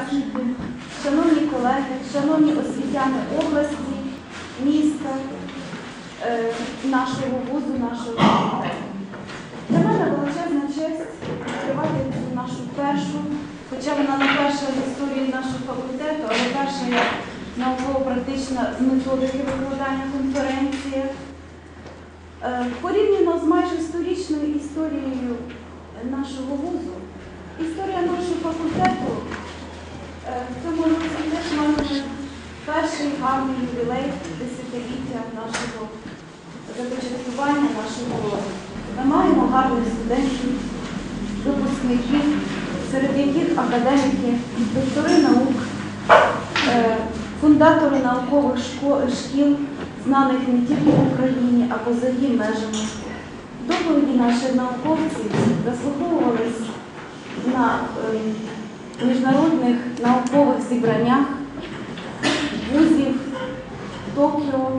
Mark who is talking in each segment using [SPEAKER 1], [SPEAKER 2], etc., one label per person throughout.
[SPEAKER 1] учасники, шановні колеги, шановні освітяни області, міста, е, нашого вузу, нашого. Для мене величезна честь відкривати цю нашу першу, хоча вона не перша в історії нашого факультету, але перша як науково-практична з методики викладання конференція. Е, Порівняно з майже сторічною історією нашого вузу, історія нашого факультету в цьому році теж має перший гарний ювілей десятиліття нашого започаткування нашого розвитку. Ми маємо гарних студентів, випускників, серед яких академіки, доктори наук, е, фундатори наукових шкіл, знаних не тільки в Україні, а поза її межами. Доповіді наших науковців заслуховувались на е, міжнародних наукових зібраннях вузів Токіо,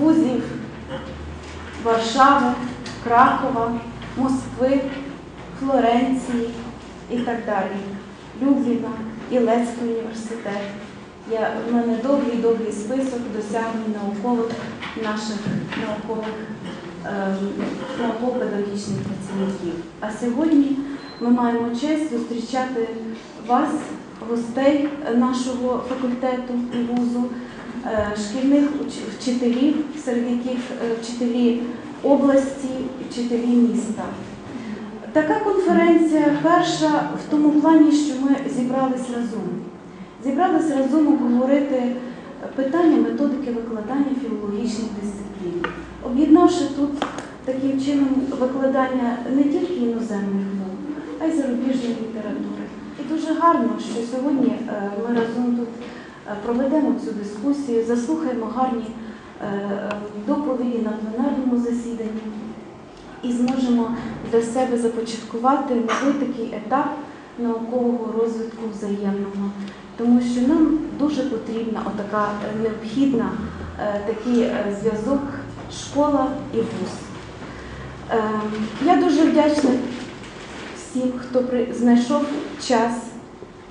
[SPEAKER 1] вузів Варшави, Кракова, Москви, Флоренції і так далі, Любліна, Ілецький університет. Я, в мене довгий-довгий список досягнень наукових наших наукових ем, науково-педагогічних працівників. А сьогодні ми маємо честь зустрічати вас, гостей нашого факультету вузу, е, шкільних вчителів, серед яких е, вчителі області, вчителі міста. Така конференція перша в тому плані, що ми зібрались разом. Зібрались разом обговорити питання методики викладання філологічних дисциплін, об'єднавши тут таким чином викладання не тільки іноземних а й зарубіжної літератури. І дуже гарно, що сьогодні е, ми разом тут е, проведемо цю дискусію, заслухаємо гарні е, доповіді на пленарному засіданні і зможемо для себе започаткувати новий такий етап наукового розвитку взаємного. Тому що нам дуже потрібна отака необхідна такий зв'язок школа і вуз. Е, Я дуже вдячна всім, хто знайшов час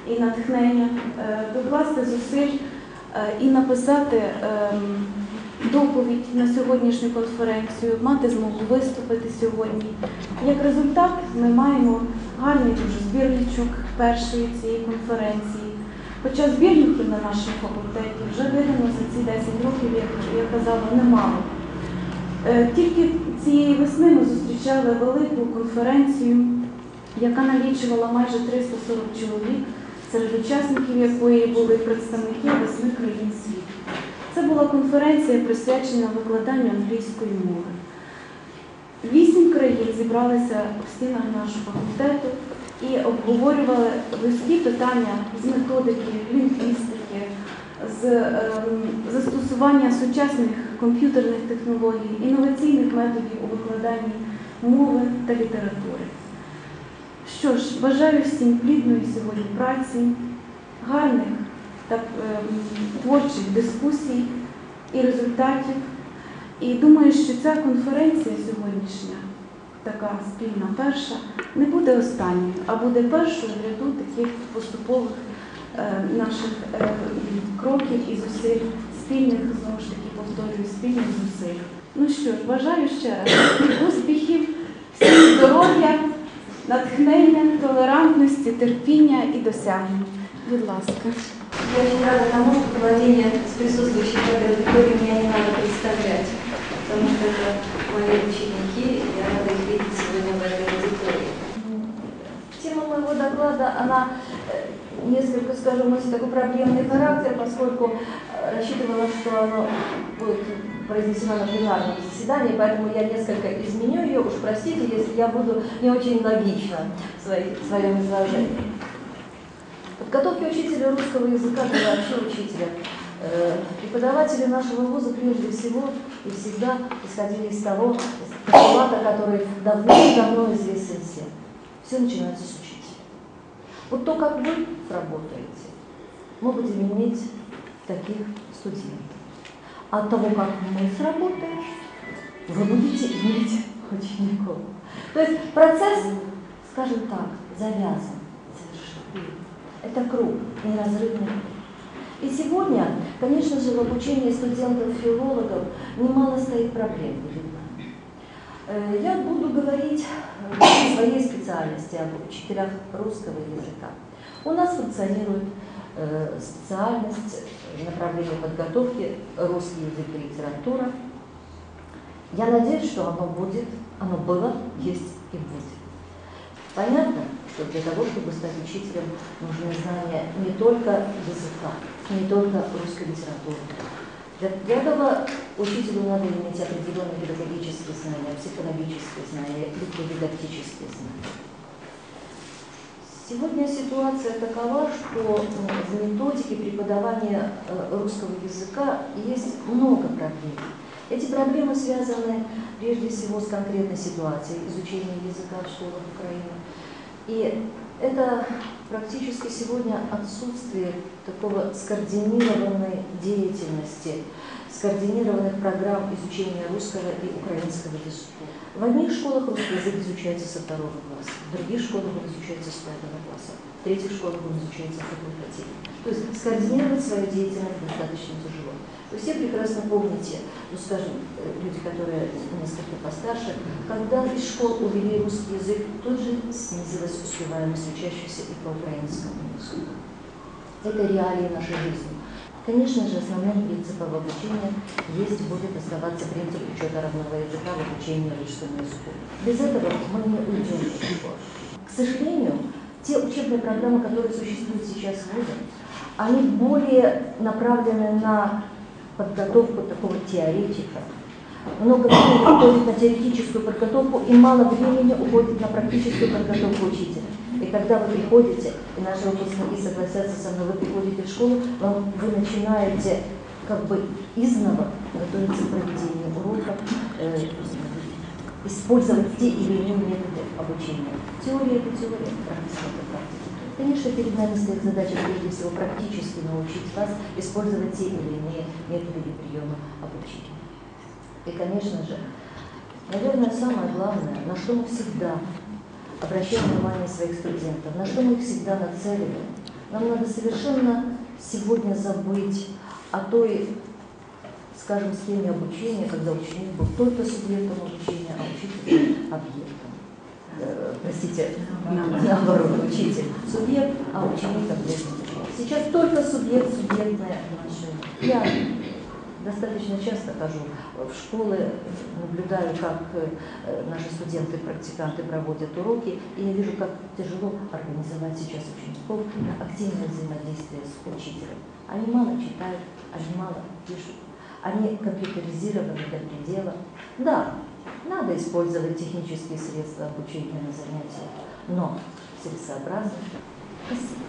[SPEAKER 1] і натхнення е, докласти зусиль е, і написати ем, доповідь на сьогоднішню конференцію, мати змогу виступити сьогодні. Як результат, ми маємо гарний дуже збірничок першої цієї конференції. Хоча збірників на нашому факультеті вже видано за ці 10 років, як я казала, немало. Е, Тільки цієї весни ми зустрічали велику конференцію, яка налічувала майже 340 чоловік, серед учасників якої були представники восьми країн світу. Це була конференція присвячена викладанню англійської мови. Вісім країн зібралися в стінах нашого факультету і обговорювали вузькі питання з методики, лінгвістики, з ем, застосування сучасних комп'ютерних технологій, інноваційних методів у викладанні мови та літератури. Що ж, бажаю всім плідної сьогодні праці, гарних та ем, творчих дискусій і результатів. І думаю, що ця конференція сьогоднішня, така спільна перша, не буде останньою, а буде першою в ряду таких поступових е, наших е, кроків і зусиль, спільних, знову ж таки, повторюю, спільних зусиль. Ну що ж, бажаю ще раз успіхів, всім здоров'я, натхнення, толерантності, терпіння і досягнень. Будь ласка.
[SPEAKER 2] Я очень рада тому, что владение с присутствующей в этой аудитории мне не надо представлять, потому что это мои ученики, и я рада их видеть сегодня в этой аудитории.
[SPEAKER 3] Тема моего доклада, она э, несколько, скажем, носит такой проблемный характер, поскольку э, рассчитывала, что оно будет произнесено на пленарном заседании, поэтому я несколько изменю ее. Уж простите, если я буду не очень логична в, своих- в своем изложении. Подготовки учителя русского языка, и вообще учителя, э, преподаватели нашего вуза прежде всего и всегда исходили из того постулата, который давно-давно известен всем. Все начинается с учителя. Вот то, как вы работаете, будем иметь таких студентов. От того, как мы сработаем, вы будете иметь учеников. То есть процесс, скажем так, завязан совершенно. Это круг, неразрывный. И сегодня, конечно же, в обучении студентов-филологов немало стоит проблем перед. Э, Я буду говорить э, о своей специальности, об учителях русского языка. У нас функционирует э, специальность направления подготовки русский язык и литература. Я надеюсь, что оно будет, оно было, есть и будет. Понятно, что для того, чтобы стать учителем, нужны знания не только языка, не только русской литературы. Для, для этого учителю надо иметь определенные педагогические знания, психологические знания, дидактические знания. Сегодня ситуация такова, что м, в методике преподавания э, русского языка есть много проблем. Эти проблемы связаны прежде всего с конкретной ситуацией изучения языка в школах Украины. И это практически сегодня отсутствие такого скоординированной деятельности, скоординированных программ изучения русского и украинского языка. В одних школах русский язык изучается со второго класса, в других школах он изучается с пятого класса, в третьих школах он изучается в факультативе. То есть скоординировать свою деятельность достаточно тяжело. Вы все прекрасно помните, ну скажем, э, люди, которые несколько постарше, когда из школ увели русский язык, тут же снизилась успеваемость учащихся и по украинскому языку. Это реалии нашей жизни. Конечно же, основным принципом обучения есть будет оставаться принцип учета родного языка в обучении русскому языку. Без этого мы не уйдем далеко. К сожалению, те учебные программы, которые существуют сейчас в они более направлены на подготовку такого теоретика. Много времени уходит на теоретическую подготовку и мало времени уходит на практическую подготовку учителя. И когда вы приходите, и наши выпускники согласятся со мной, вы приходите в школу, вам, вы начинаете как бы изново готовиться к проведению уроков, э, использовать те или иные методы обучения. Теория – это теория, практика – это практика. Конечно, перед нами стоит задача прежде всего практически научить вас использовать те или иные методы и приемы обучения. И, конечно же, наверное, самое главное, на что мы всегда обращаем внимание своих студентов, на что мы их всегда нацеливаем. Нам надо совершенно сегодня забыть о той, скажем, схеме обучения, когда ученик был только субъектом обучения, а учитель объектом. Э, Простите, наоборот, учитель субъект, а ученик объект. Сейчас только субъект, субъектное отношение. Я достаточно часто хожу в школы, наблюдаю, как э, наши студенты, практиканты проводят уроки, и я вижу, как тяжело организовать сейчас учеников на активное взаимодействие с учителем. Они мало читают, они мало пишут, они компьютеризированы до предела. Да, надо использовать технические средства обучения на занятиях, но целесообразно. Спасибо.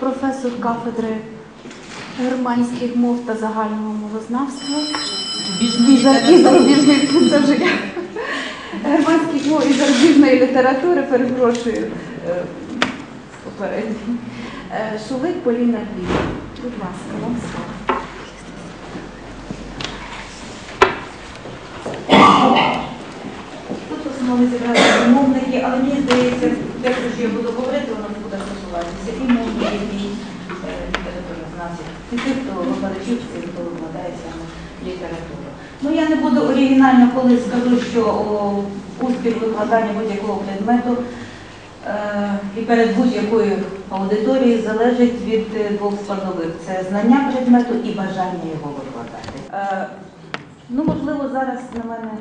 [SPEAKER 1] професор кафедри германських мов та загального мовознавства. І за- і зарубіжних це вже я. германських мов і зарубіжної літератури, перепрошую е, попередньо. Е, Шулик Поліна Гліб. Будь ласка, вам слово.
[SPEAKER 4] Тут в основному зібрали замовники, але мені здається, те, що я буду говорити, воно не буде стосуватися і мовників, і е, літературознавців, і тих, хто викладачів, і хто викладає саме літературу. Ну я не буду оригінально, коли скажу, що успіх викладання будь-якого предмету е, і перед будь-якою аудиторією залежить від е, двох складових: це знання предмету і бажання його викладати. Ну, можливо, зараз на мене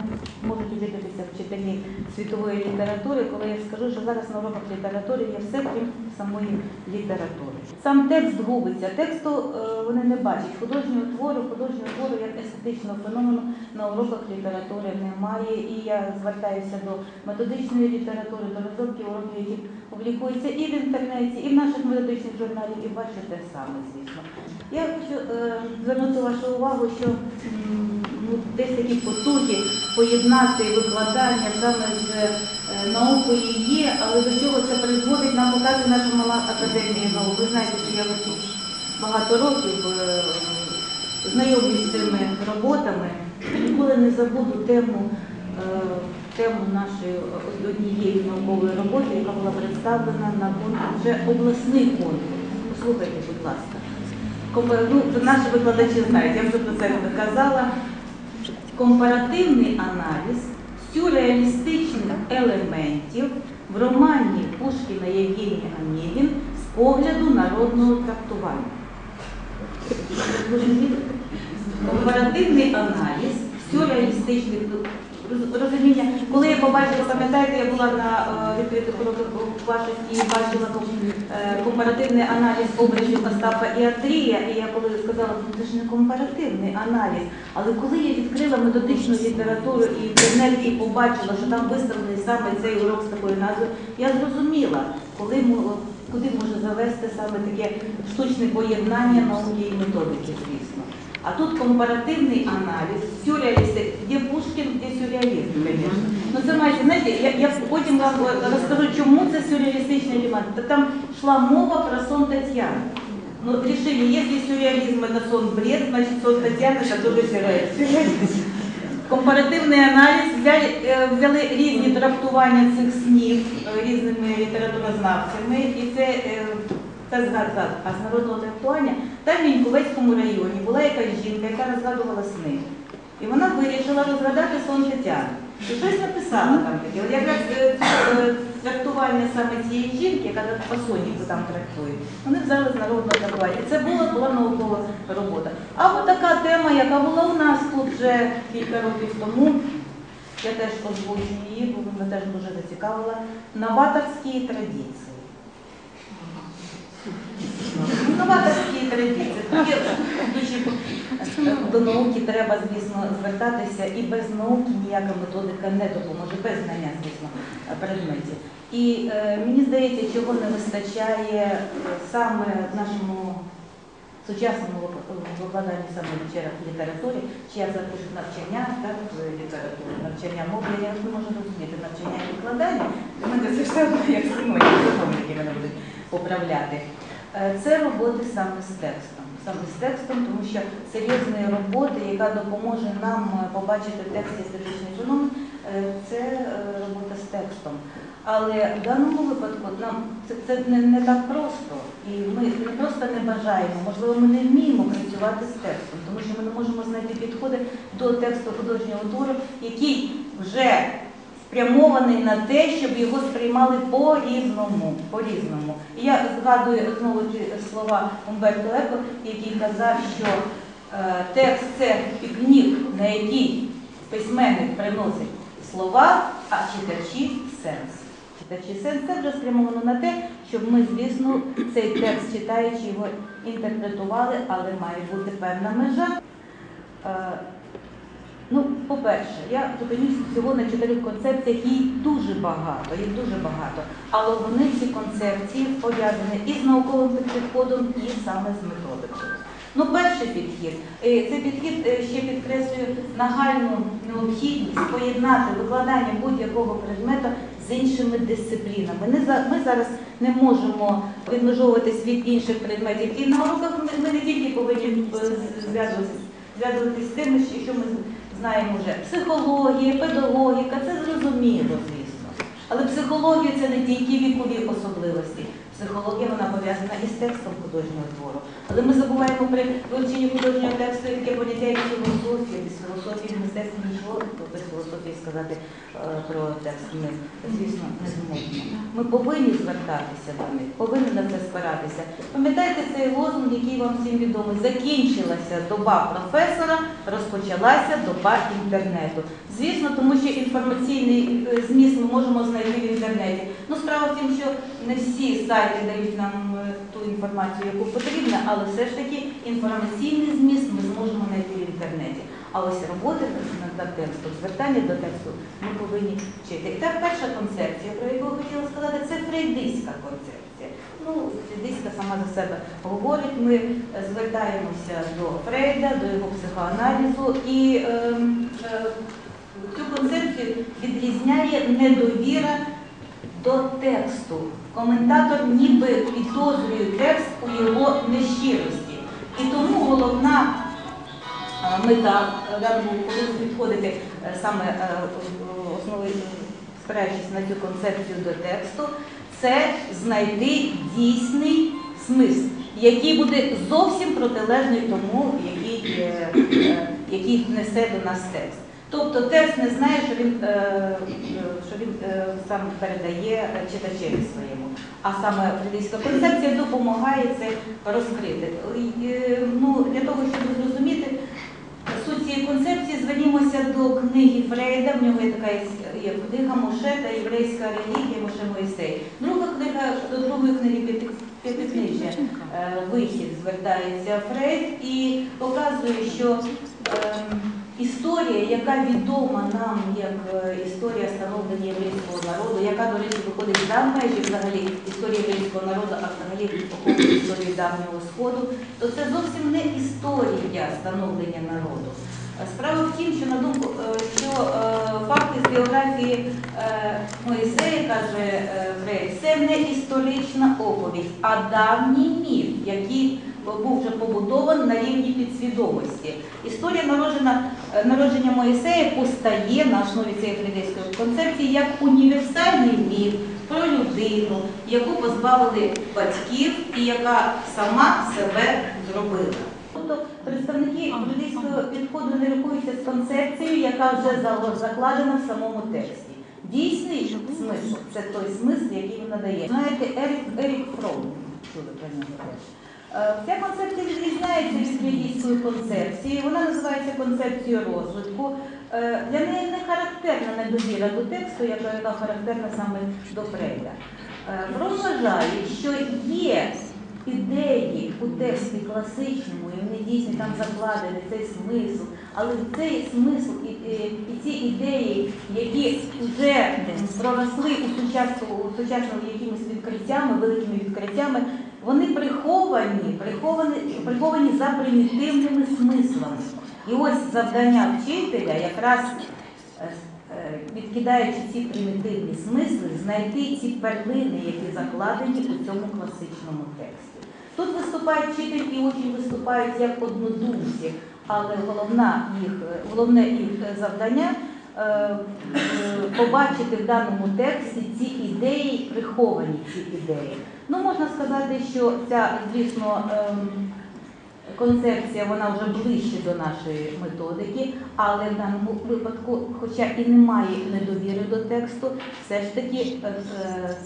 [SPEAKER 4] можуть обідатися вчителі світової літератури, коли я скажу, що зараз на уроках літератури є все, крім самої літератури. Сам текст губиться. Тексту е, вони не бачать. Художнього твору, художнього твору як естетичного феномену на уроках літератури немає. І я звертаюся до методичної літератури, до розробки уроків, які публікуються і в інтернеті, і в наших методичних журналів, і бачу те саме, звісно. Я хочу е, звернути вашу увагу, що ну, десь такі потуги поєднати викладання саме з е, наукою є, але до чого це призводить, нам показує наша мала академія наук. Ви знаєте, що я тут багато років е, знайомлюсь з цими роботами. Ніколи не забуду тему е, тему нашої однієї наукової роботи, яка була представлена на конкурс, вже обласний конкурс. Послухайте, будь ласка. Ну, наші викладачі знають, я вже про це казала. Компаративний аналіз сюрреалістичних елементів в романі Пушкіна Євгенія Онегін з погляду народного трактування. Компаративний аналіз сюрреалістичних розуміння. Коли я побачила, пам'ятаєте, я була на е, відкритих уроках і бачила е, компаративний аналіз образів Остапа і Андрія, і я коли сказала, ну це ж не компаративний аналіз. Але коли я відкрила методичну літературу і інтернет і побачила, що там виставлений саме цей урок з такою назвою, я зрозуміла, коли куди може завести саме таке штучне поєднання науки і методики, звісно. А тут компаративний аналіз, сюрреалісти, де Пушкін, де сюрреалізм, звісно. Ну це майже, знаєте, я, я потім вам розкажу, чому це сюрреалістичний елемент. Та там йшла мова про сон Тетяни. Ну, решили, если сюрреализм это сон бред, значит сон Тетяни это тоже сюрреализм. Компаративний аналіз взяли, е, взяли різні трактування цих снів е, різними літературознавцями, і це, згадка, а з народного трактування. Там в Віньковецькому районі була якась жінка, яка розгадувала сни. І вона вирішила розгадати сон Тетяни. І щось написала там таке. От якраз е, е, трактування саме цієї жінки, яка по соніку там трактує, вони взяли з народного трактування. І це була, була наукова робота. А от така тема, яка була у нас тут вже кілька років тому, я теж озвучу її, бо мене теж дуже зацікавила, новаторські традиції. Новаторські традиції. Таке, дуже До науки треба, звісно, звертатися, і без науки ніяка методика не допоможе, без знання, звісно, предметів. І е, мені здається, чого не вистачає е, саме в нашому сучасному викладанні саме літера- літературі, чи я запишу навчання так, в навчання мови, я не можу розуміти навчання і викладання. Для мене це все одно як синонім, які мене будуть поправляти. Е, Це роботи саме з текстом. Саме з текстом, тому що серйозної роботи, яка допоможе нам е, побачити текст естетичний феномен, е, це робота з текстом. Але в даному випадку нам це, це не, не так просто. І ми не просто не бажаємо, можливо, ми не вміємо працювати з текстом, тому що ми не можемо знайти підходи до тексту художнього твору, який вже спрямований на те, щоб його сприймали по-різному. по-різному. І я згадую знову ті слова Умберто Еко, який казав, що е, текст це пікнік, на який письменник приносить слова, а читачі сенс. Читачі сенс це вже спрямовано на те, щоб ми, звісно, цей текст читаючи його інтерпретували, але має бути певна межа. Е, Ну, по-перше, я зупинюсь всього на чотирьох концепціях, їх дуже багато, їх дуже багато. Але вони ці концепції пов'язані і з науковим підходом, і саме з методикою. Ну, перший підхід. Е, Цей підхід е, ще підкреслює нагальну необхідність поєднати викладання будь-якого предмету з іншими дисциплінами. Ми зараз не можемо відмежовуватись від інших предметів. І на уроках ми- не тільки повинні е, зв'язуватися з тим, що ми знаємо вже. Психологія, педагогіка, це зрозуміло, звісно. Але психологія це не тільки особливості. Психологія вона пов'язана із текстом художнього твору. Але ми забуваємо при вивченні художнього тексту таке поняття як філософія. Без філософії в мистецтві нічого без філософії сказати е, про текст ми, звісно, не зможемо. Ми повинні звертатися до них, повинні на це спиратися. Пам'ятаєте цей лозунг, який вам всім відомий? Закінчилася доба професора, розпочалася доба інтернету. Звісно, тому що інформаційний е, зміст ми можемо знайти в інтернеті. Ну, справа в тім, що не всі сайти дають нам е, ту інформацію, яку потрібно, але все ж таки інформаційний зміст ми зможемо знайти в інтернеті. А ось роботи над- текстом, звертання до тексту ми повинні вчити. І так перша концепція, про яку хотіла сказати, це фрейдистська концепція. Ну, фрейдистська сама за себе говорить. Ми е, звертаємося до Фрейда, до його психоаналізу і ем, е, цю концепцію відрізняє недовіра до тексту. Коментатор ніби підозрює текст у його нещирості. І тому головна е, мета коли ви підходите е, саме е, основи, спираючись на цю концепцію до тексту, це знайти дійсний смисл, який буде зовсім протилежний тому, який, який несе до нас текст. Тобто текст не знає, що він, е, що він е, сам передає читачеві своєму. А саме фрейдистська концепція допомагає це розкрити. Е, Ну, для того, щоб зрозуміти суть цієї концепції, звернімося до книги Фрейда. В нього є така є- книга Моше та єврейська релігія Моше Моїсей. Друга книга до другої книги «П'яти- п'ятикнижжя вихід звертається Фрейд і показує, що ем, історія, яка відома нам як е, історія становлення єврейського народу, яка, до речі, виходить за межі взагалі історії єврейського народу, а взагалі охоплює історії давнього сходу, то це зовсім не історія становлення народу. Е, Справа в тім, що на думку, е, що е, факти з біографії Моїсея, каже Фрейд, це не історична оповідь, а давній міф, який був вже побудований на рівні підсвідомості. Історія народжена, народження Моїсея постає на основі цієї фрейдистської концепції як універсальний міф про людину, яку позбавили батьків і яка сама себе зробила. Тобто представники юридичного підходу не рахуються з концепцією, яка вже закладена в самому тексті. Дійсний смисл це той смисл, який він надає. Знаєте, Ерік, Ерік Фром, чули про нього теж. Е, Ця концепція відрізняється від юридичної концепції. Вона називається концепцією розвитку. Е, Для неї не характерна недовіра до тексту, яка характерна саме до Фрейда. Е, вважає, що є ідеї у тексті класичному, і вони дійсно там закладені, цей смисл, але цей смисл і, і, і ці ідеї, які вже проросли у сучасну, у сучасному якимись відкриттями, великими відкриттями, вони приховані, приховані, приховані за примітивними смислами. І ось завдання вчителя якраз е, відкидаючи ці примітивні смисли, знайти ці перлини, які закладені у цьому класичному тексті. Тут виступають вчитель і виступають як однодумці, але головна їх, е, головне їх завдання е, е, побачити в даному тексті ці ідеї, приховані ці ідеї. Ну, можна сказати, що ця, звісно, ем, концепція вона вже ближче до нашої методики, але в даному випадку, хоча і немає недовіри до тексту, все ж таки е, е,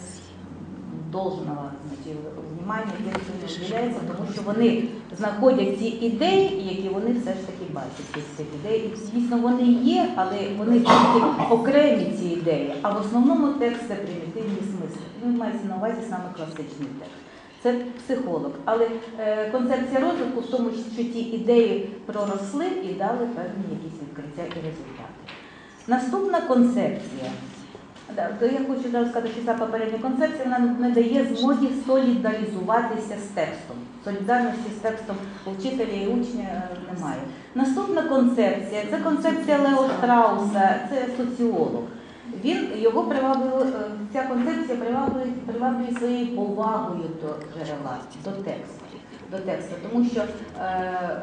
[SPEAKER 4] должного значить, внимання тексту не уделяється, тому що вони знаходять ці ідеї, які вони все ж таки бачать. Цих ідей. Звісно, вони є, але вони тільки окремі ці ідеї, а в основному текст це примітивні смисли. Він мається на увазі саме класичний текст. Це психолог. Але е, концепція розвитку в тому, що ті ідеї проросли і дали певні якісь відкриття і результати. Наступна концепція. То я хочу зараз сказати, що ця попередня концепція вона не дає змоги солідаризуватися з текстом. Солідарності з текстом вчителя і учня е, немає. Наступна концепція це концепція Лео Штрауса, це соціолог. Він його приваблює, е, ця концепція приваблює, приваблює своєю повагою до джерела, до тексту, до тексту, тому що е, е,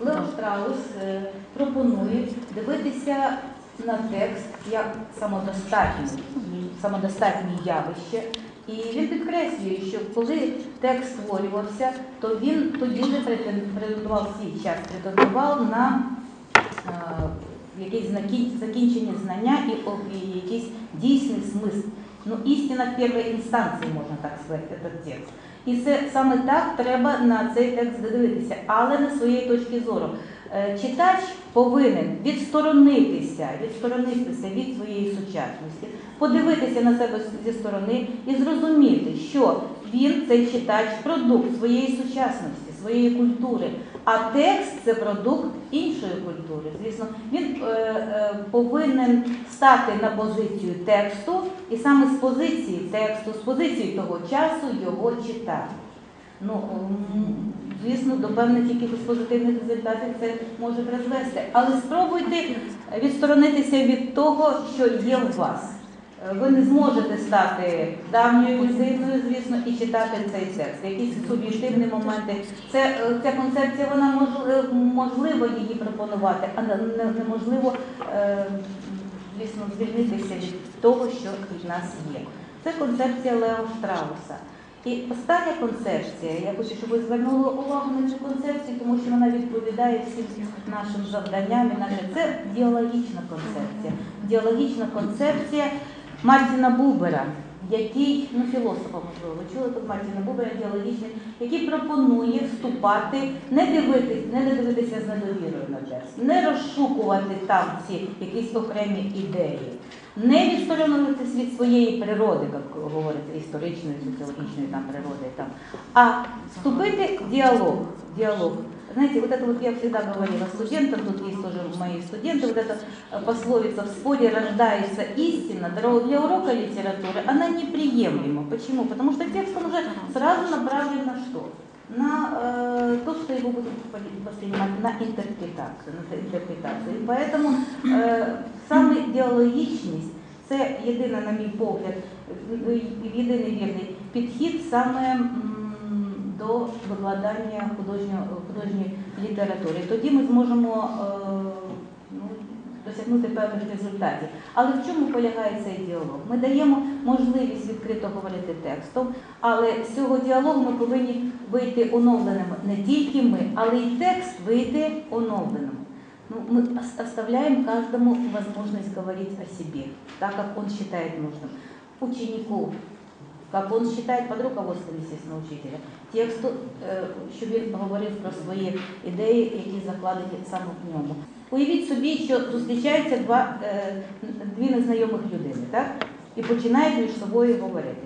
[SPEAKER 4] Лео Штраус е, пропонує дивитися на текст як самодостатнє, самодостатнє явище. І він підкреслює, що коли текст створювався, то він тоді вже претен- претендував свій час, претендував на е, закін- закінчені знання і, якийсь дійсний смисл. Ну, істина в першій інстанції, можна так сказати, цей текст. І це саме так треба на цей текст дивитися, але не своєї точки зору. Е, Читач повинен відсторонитися, відсторонитися від своєї сучасності, подивитися на себе зі сторони і зрозуміти, що він, цей читач, продукт своєї сучасності, своєї культури, а текст це продукт іншої культури. Звісно, він е, е, повинен стати на позицію тексту, і саме з позиції тексту, з позиції того часу його читати. Ну, звісно, до певних якихось позитивних результатів це може призвести. Але спробуйте відсторонитися від того, що є у вас. Е, Ви не зможете стати давньою людиною, звісно, і читати цей текст. Якісь суб'єктивні моменти. Це е, ця концепція, вона е, можливо її пропонувати, а не- не- неможливо, звісно, звільнитися від того, що в нас є. Це концепція Лео Штрауса. І остання концепція, я хочу, щоб ви звернули увагу на цю концепцію, тому що вона відповідає всім нашим завданням. і наше- Це діалогічна концепція. Діалогічна концепція Мартіна Бубера, який, ну філософа, можливо, ви чули тут Мартіна Бубера, діалогічний, який пропонує вступати, не дивитись, не дивитися з недовірою на текст, не розшукувати там ці якісь окремі ідеї, не відсторонуватись від своєї природи, як говориться, історичної, соціологічної там природи, там, а вступити в діалог. діалог Знаете, вот это вот я всегда говорила студентам, тут есть тоже мои студенты, вот эта э, пословица «в споре рождается истина», дорога для урока литературы, она неприемлема. Почему? Потому что текст, он уже сразу направлен на что? На э, то, что его будут воспринимать, на интерпретацию. На интерпретацию. И поэтому э, саме діалогічність – це єдина, на мій погляд, е, єдиний вірний підхід саме м, до викладання художньої, художньої літератури. Тоді ми зможемо е, ну, досягнути певних результатів. Але в чому полягає цей діалог? Ми даємо можливість відкрито говорити текстом, але з цього діалогу ми повинні вийти оновленими. Не тільки ми, але й текст вийде оновленим. Ну, мы ос- оставляем каждому возможность говорить о себе, так как он считает нужным. Ученику, как он считает под руководством, естественно, учителя, тексту, що щоб він говорив про свої ідеї, які закладені саме в ньому. Уявіть собі, що зустрічаються два, е, дві незнайомих людини, так? І починають між собою говорити.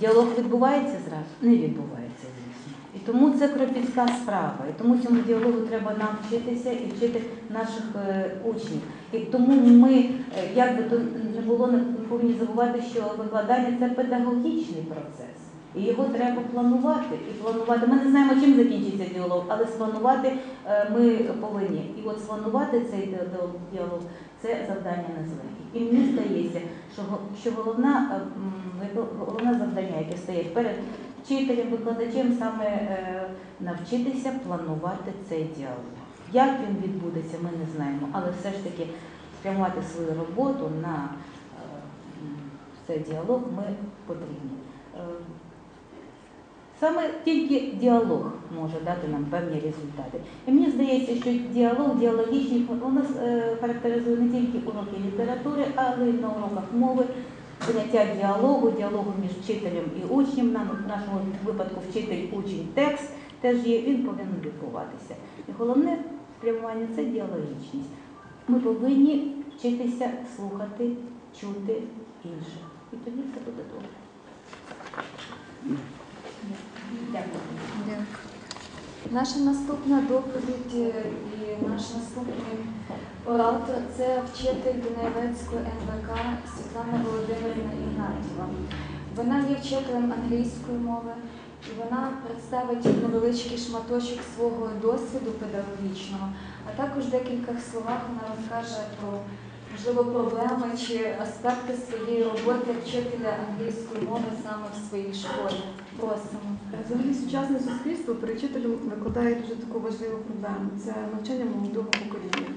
[SPEAKER 4] Діалог відбувається зразу? Не відбувається, звісно. І тому це кропітка справа. І тому цьому діалогу треба нам вчитися і вчити наших е, учнів. І тому ми, е, як би то не було, не повинні забувати, що викладання це педагогічний процес. І його треба планувати. І планувати. Ми не знаємо, чим закінчиться діалог, але спланувати е, ми повинні. І от спланувати цей діалог це завдання не. І мені здається, що, головна, головне завдання, яке стоїть перед вчителем, викладачем, саме е, навчитися планувати цей діалог. Як він відбудеться, ми не знаємо, але все ж таки спрямувати свою роботу на е, цей діалог ми потрібні. Е, Саме тільки діалог може дати нам певні результати. І мені здається, що діалог, діалогічний у нас характеризує не тільки уроки літератури, але й на уроках мови, поняття діалогу, діалогу між вчителем і учнем. На в нашому випадку вчитель, учень, текст теж є, він повинен відбуватися. І головне спрямування це діалогічність. Ми повинні вчитися слухати, чути інших. І тоді все буде добре. Дякую.
[SPEAKER 3] Наша наступна доповідь е, і наш наступний оратор це вчитель Дунаєвецької НВК Світлана Володимирівна Ігнатєва. Вона є вчителем англійської мови і вона представить невеличкий шматочок свого досвіду педагогічного, а також декілька словах вона розкаже про можливо проблеми чи аспекти своєї роботи вчителя англійської мови саме в своїй школі. Просимо.
[SPEAKER 5] Взагалі сучасне суспільство перед вчителем викладає дуже таку важливу проблему це навчання молодого покоління.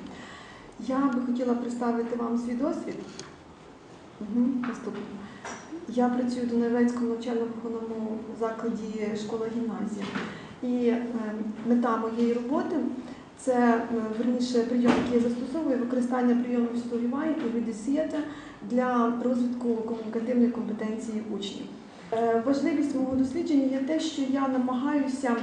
[SPEAKER 5] Я би хотіла представити вам свій досвід. Угу. Я працюю до Невецькому навчально-виховному закладі школа гімназія. І е, мета моєї роботи це е, верніше прийом, який я застосовую, використання прийомів Storyline і Відесіята для розвитку комунікативної компетенції учнів. Е, Важливість мого дослідження є те, що я намагаюся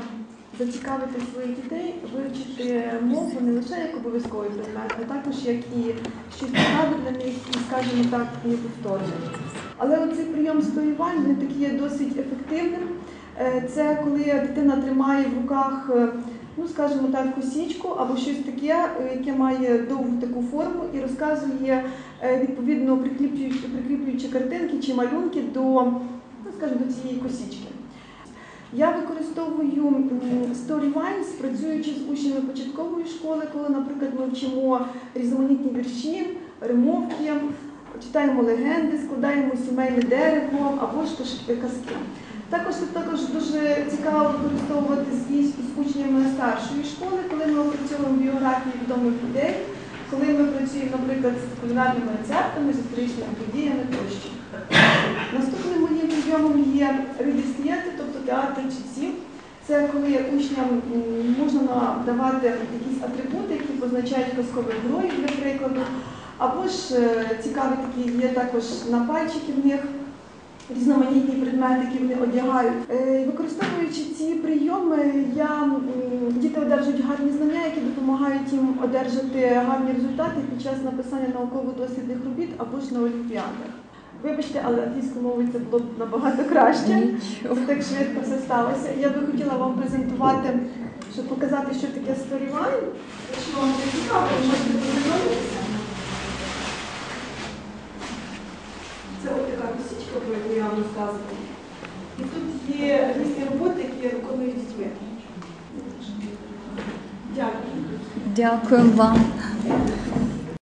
[SPEAKER 5] зацікавити своїх дітей, вивчити мову не лише як обов'язковий предмет, а також як і щось цікаве для них, і, скажімо так, неповторне. Але оцей прийом стоювань він такий є досить ефективним. Е, Це коли дитина тримає в руках, е, ну скажімо так, косічку або щось таке, е, яке має довгу таку форму і розказує відповідно прикріплюючи, прикріплюючи картинки чи малюнки до ну, скажімо, до цієї косічки. Я використовую м, працюючи з учнями початкової школи, коли, наприклад, ми вчимо різноманітні вірші, римовки, читаємо легенди, складаємо сімейне дерево або ж казки. Також також дуже цікаво використовувати з, з учнями старшої школи, коли ми опрацьовуємо біографії відомих людей, коли ми працюємо, наприклад, з кулінарними рецептами, з історичними подіями тощо. Наступним моїм прийомом є редістієти, тобто театр часів. Це коли учням можна надавати якісь атрибути, які позначають казкових героїв, для прикладу. Або ж е, цікаві такі є також на пальчики в них різноманітні предмети, які вони одягають. Е, Використовуючи ці прийоми, я, діти одержують гарні знання, які допомагають їм одержати гарні результати під час написання науково-дослідних робіт або ж на олімпіадах. Вибачте, але англійською мовою це було б набагато краще. Це так швидко все сталося. Я би хотіла вам презентувати, щоб показати, що таке сторілайн. Якщо вам це цікаво, можете познайомитися. Це от така косичка, про яку я вам розказувала. І тут є різні роботи, які виконують дітьми. Дякую.
[SPEAKER 6] Дякую вам.